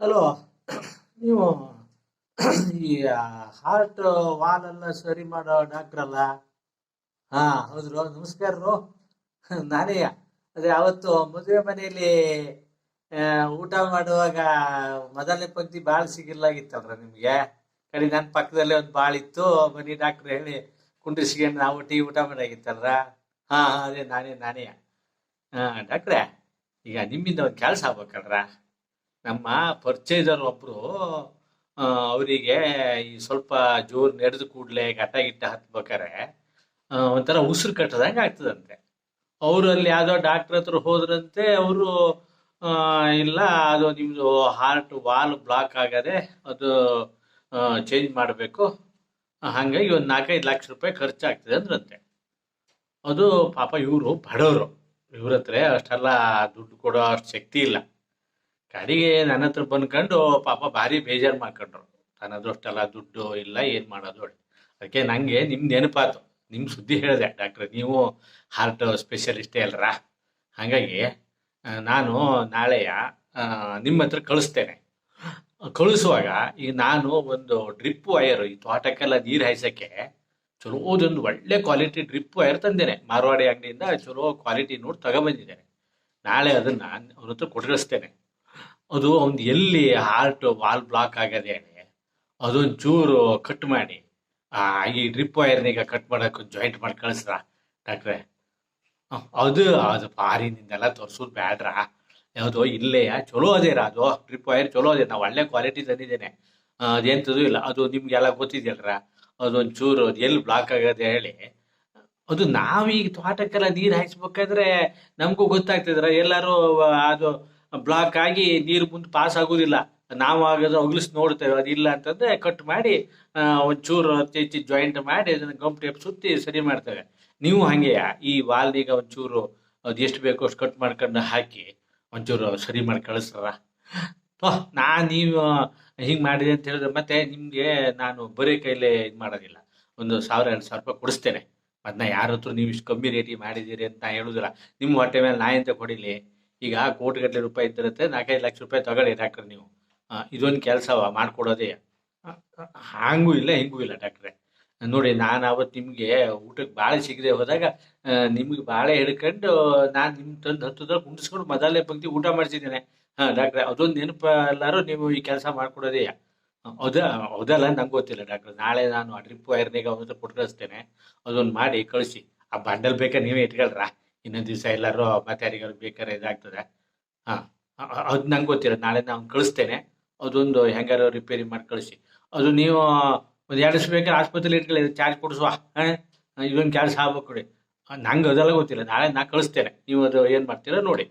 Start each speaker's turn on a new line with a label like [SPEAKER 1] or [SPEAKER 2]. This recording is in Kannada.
[SPEAKER 1] ಹಲೋ, ನೀವು ಈ ಹಾರ್ಟ್ ವಾಲ್ ಎಲ್ಲ ಸರಿ ಮಾಡೋ ಡಾಕ್ಟ್ರ್ ಅಲ್ಲ? ಹಾ, ಹೌದ್ರು? ನಮಸ್ಕಾರರು. ನಾನೇ, ಅದೇ ಅವತ್ತು ಮದುವೆ ಮನೆಯಲ್ಲಿ ಊಟ ಮಾಡುವಾಗ ಮೊದಲನೇ ಪಂಕ್ತಿ ಭಾಳ ಸಿಗಿಲ್ಲಾಗಿತ್ತಲ್ರ ನಿಮ್ಗೆ? ಕಡೆ ನನ್ನ ಪಕ್ಕದಲ್ಲೇ ಒಂದು ಬಾಳ್ ಇತ್ತು. ಬನ್ನಿ ಡಾಕ್ಟ್ರ್ ಹೇಳಿ ಕುಂಡ್ರಿಸ್ಕೊಂಡು ನಾವು ಟೀ ಊಟ ಮಾಡಾಗಿತ್ತಲ್ರ? ಹಾ ಹಾ, ಅದೇ ನಾನೇ ನಾನೇ. ಹಾ ಡಾಕ್ಟ್ರೆ ಈಗ ನಿಮ್ಮಿಂದ ಒಂದು ಕೆಲಸ ಆಗ್ಬೇಕಲ್ರ? ನಮ್ಮ ಪರ್ಚೇಸರ್ ಒಬ್ರು ಅವರಿಗೆ ಈ ಸ್ವಲ್ಪ ಜೋರು ನಡೆದ ಕೂಡಲೇ ಗಟ್ಟ ಗಿಟ್ಟ ಹತ್ಬೇಕಾರೆ ಒಂಥರ ಉಸಿರು ಕಟ್ಟದಂಗೆ ಆಗ್ತದಂತೆ. ಅವರು ಅಲ್ಲಿ ಯಾವುದೋ ಡಾಕ್ಟರ್ ಹತ್ರ ಹೋದ್ರಂತೆ ಅವರು ಇಲ್ಲ, ಅದು ನಿಮ್ಮದು ಹಾರ್ಟ್ ವಾಲ್ ಬ್ಲಾಕ್ ಆಗದೆ ಅದು ಚೇಂಜ್ ಮಾಡಬೇಕು. ಹಾಗಾಗಿ ಒಂದು ನಾಲ್ಕೈದು ಲಕ್ಷ ರೂಪಾಯಿ ಖರ್ಚಾಗ್ತದೆ ಅಂದ್ರಂತೆ. ಅದು ಪಾಪ ಇವರು ಬಡವರು. ಇವ್ರ ಹತ್ರ ಅಷ್ಟೆಲ್ಲ ದುಡ್ಡು ಕೊಡೋ ಅಷ್ಟು ಶಕ್ತಿ ಇಲ್ಲ. ಕಡೆಗೆ ನನ್ನ ಹತ್ರ ಬಂದ್ಕೊಂಡು ಪಾಪ ಭಾರಿ ಬೇಜಾರು ಮಾಡ್ಕೊಂಡ್ರು. ನನ್ನದು ಅಷ್ಟೆಲ್ಲ ದುಡ್ಡು ಇಲ್ಲ, ಏನು ಮಾಡೋದು ಅದಕ್ಕೆ ನನಗೆ ನಿಮ್ಮ ನೆನಪಾತು. ನಿಮ್ಮ ಸುದ್ದಿ ಹೇಳಿದೆ, ಡಾಕ್ಟ್ರೆ, ನೀವು ಹಾರ್ಟ್ ಸ್ಪೆಷಲಿಸ್ಟೇ ಅಲ್ರ? ಹಾಗಾಗಿ ನಾನು ನಾಳೆಯ ನಿಮ್ಮ ಹತ್ರ ಕಳಿಸ್ತೇನೆ. ಕಳಿಸುವಾಗ ಈಗ ನಾನು ಒಂದು ಡ್ರಿಪ್ ವೈರ್ ಈ ತೋಟಕ್ಕೆಲ್ಲ ನೀರು ಹಾಯ್ಸಕ್ಕೆ ಚಲೋದೊಂದು ಒಳ್ಳೆ ಕ್ವಾಲಿಟಿ ಡ್ರಿಪ್ ವೈರ್ ತಂದೇನೆ. ಮಾರವಾಡಿ ಅಂಗಡಿಯಿಂದ ಚಲೋ ಕ್ವಾಲಿಟಿ ನೋಡಿ ತಗೊಬಂದಿದ್ದೇನೆ. ನಾಳೆ ಅದನ್ನ ಅವ್ರ ಹತ್ರ ಕೊಟ್ಟಿಸ್ತೇನೆ ಅದು ಅವ್ನು ಎಲ್ಲಿ ಹಾರ್ಟ್ ವಾಲ್ ಬ್ಲಾಕ್ ಆಗದೆ ಅದೊಂದು ಚೂರು ಕಟ್ ಮಾಡಿ ಈ ಡ್ರಿಪ್ ವೈರ್ನೀಗ ಕಟ್ ಮಾಡಕ್ಕೆ ಜಾಯಿಂಟ್ ಮಾಡಿ ಕಳಿಸ್ರ ಡಾಕ್ಟ್ರೆ ಅದು ಅದು ಭಾರಿ ನಿಂದೆಲ್ಲ ತೋರ್ಸೋದು ಬ್ಯಾಡ್ರ. ಯಾವುದೋ ಇಲ್ಲೇ, ಚಲೋ ಅದೇ ಅದು ಡ್ರಿಪ್ ವೈರ್ ಚಲೋ ಅದೇ, ನಾವು ಒಳ್ಳೆ ಕ್ವಾಲಿಟಿ ತಂದಿದ್ದೇನೆ. ಅದೇಂತದ್ದು ಇಲ್ಲ, ಅದು ನಿಮ್ಗೆಲ್ಲ ಗೊತ್ತಿದೆಯಲ್ರ, ಅದೊಂದು ಚೂರು ಎಲ್ಲಿ ಬ್ಲಾಕ್ ಆಗದೆ ಹೇಳಿ, ಅದು ನಾವೀಗ ತೋಟಕ್ಕೆಲ್ಲ ನೀರು ಹಾಯಿಸ್ಬೇಕಾದ್ರೆ ನಮಗೂ ಗೊತ್ತಾಗ್ತದ್ರ ಎಲ್ಲರೂ ಅದು ಬ್ಲಾಕ್ ಆಗಿ ನೀರು ಮುಂದೆ ಪಾಸ್ ಆಗೋದಿಲ್ಲ. ನಾವು ಆಗೋದು ಒಗ್ಲಿಸ್ ನೋಡ್ತೇವೆ, ಅದಿಲ್ಲ ಅಂತಂದ್ರೆ ಕಟ್ ಮಾಡಿ ಒಂಚೂರು ಹೆಚ್ಚು ಜಾಯಿಂಟ್ ಮಾಡಿ ಅದನ್ನ ಗಮ್ ಟೇಪ್ ಸುತ್ತಿ ಸರಿ ಮಾಡ್ತೇವೆ. ನೀವು ಹಂಗೆಯ ಈ ವಾಲ್ನೀಗ ಒಂಚೂರು ಅದು ಎಷ್ಟು ಬೇಕೋ ಅಷ್ಟು ಕಟ್ ಮಾಡ್ಕೊಂಡು ಹಾಕಿ ಒಂಚೂರು ಸರಿ ಮಾಡಿ ಕಳಿಸ್ರ ನಾ ನೀವು ಹಿಂಗೆ ಮಾಡಿದೆ ಅಂತ ಹೇಳಿದ್ರೆ ಮತ್ತೆ ನಿಮಗೆ ನಾನು ಬರೀ ಕೈಲೇ ಇದು ಮಾಡೋದಿಲ್ಲ. ಒಂದು ಸಾವಿರ, ಎರಡು ಸಾವಿರ ರೂಪಾಯಿ ಕೊಡಿಸ್ತೇನೆ. ಅದನ್ನ ಯಾರ ಹತ್ರ ನೀವು ಇಷ್ಟು ಕಮ್ಮಿ ರೇಟಿಗೆ ಮಾಡಿದ್ದೀರಿ ಅಂತ ನಾ ಹೇಳುದಿಲ್ಲ. ನಿಮ್ಮ ಹೊಟ್ಟೆ ಮೇಲೆ ನಾಯಿ ಅಂತ ಕೊಡಿಲಿ. ಈಗ ಕೋಟಿಗಟ್ಟಲೆ ರೂಪಾಯಿ ಇದ್ದಿರುತ್ತೆ, ನಾಲ್ಕೈದು ಲಕ್ಷ ರೂಪಾಯಿ ತಗೊಳ್ಳಿ ಡಾಕ್ಟ್ರೆ ನೀವು. ಇದೊಂದು ಕೆಲಸವ ಮಾಡ್ಕೊಡೋದೇ. ಹಾಂಗೂ ಇಲ್ಲ, ಹಿಂಗೂ ಇಲ್ಲ ಡಾಕ್ಟ್ರೆ ನೋಡಿ, ನಾನು ಅವತ್ತು ನಿಮಗೆ ಊಟಕ್ಕೆ ಬಾಳೆ ಸಿಗದೆ ಹೋದಾಗ ನಿಮ್ಗೆ ಬಾಳೆ ಹಿಡ್ಕೊಂಡು, ನಾನು ನಿಮ್ಮ ತಂದು ಹತ್ತದ ಕುಂಡಿಸ್ಕೊಂಡು ಮೊದಲೇ ಪಂಕ್ತಿ ಊಟ ಮಾಡಿಸಿದ್ದೇನೆ. ಹಾಂ ಡಾಕ್ಟ್ರೆ ಅದೊಂದು ನೆನಪು ಎಲ್ಲರೂ ನೀವು ಈ ಕೆಲಸ ಮಾಡಿಕೊಡೋದೇ. ಅದ ಹೌದಲ್ಲ, ನಂಗೆ ಗೊತ್ತಿಲ್ಲ ಡಾಕ್ಟ್ರೆ ನಾಳೆ ನಾನು ಆ ಡ್ರಿಪ್ ವೈರ್ನಿಗೆ ಹತ್ರ ಕೊಟ್ಟು ಕಳಿಸ್ತೇನೆ ಅದೊಂದು ಮಾಡಿ ಕಳಿಸಿ. ಆ ಬಂಡಲ್ ಬೇಕಾ ನೀವೇ ಇಟ್ಕೊಳ್ರ? ಇನ್ನೊಂದು ದಿವಸ ಎಲ್ಲರೂ ಮತ್ತೆ ಯಾರಿಗಾರು ಬೇಕಾದ್ರೆ ಇದಾಗ್ತದೆ. ಹಾಂ, ಅದು ನಂಗೆ ಗೊತ್ತಿಲ್ಲ ನಾಳೆ ನಾನು ಕಳಿಸ್ತೇನೆ. ಅದೊಂದು ಹೆಂಗಾರು ರಿಪೇರಿ ಮಾಡಿ ಕಳಿಸಿ. ಅದು ನೀವು ಒಂದು ಎರಡು ದಿವಸ ಬೇಕಾದ್ರೆ ಆಸ್ಪತ್ರೆಲಿ ಇಟ್ಕೊಳ್ಳಿ ಚಾರ್ಜ್ ಕೊಡಿಸುವ. ಇದೊಂದು ಕೆಲಸ ಆಗ್ಬೇಕು ನೋಡಿ ನಂಗೆ ಅದೆಲ್ಲ ಗೊತ್ತಿಲ್ಲ. ನಾಳೆ ನಾ ಕಳಿಸ್ತೇನೆ. ನೀವು ಅದು ಏನು ಮಾಡ್ತೀರಾ ನೋಡಿ.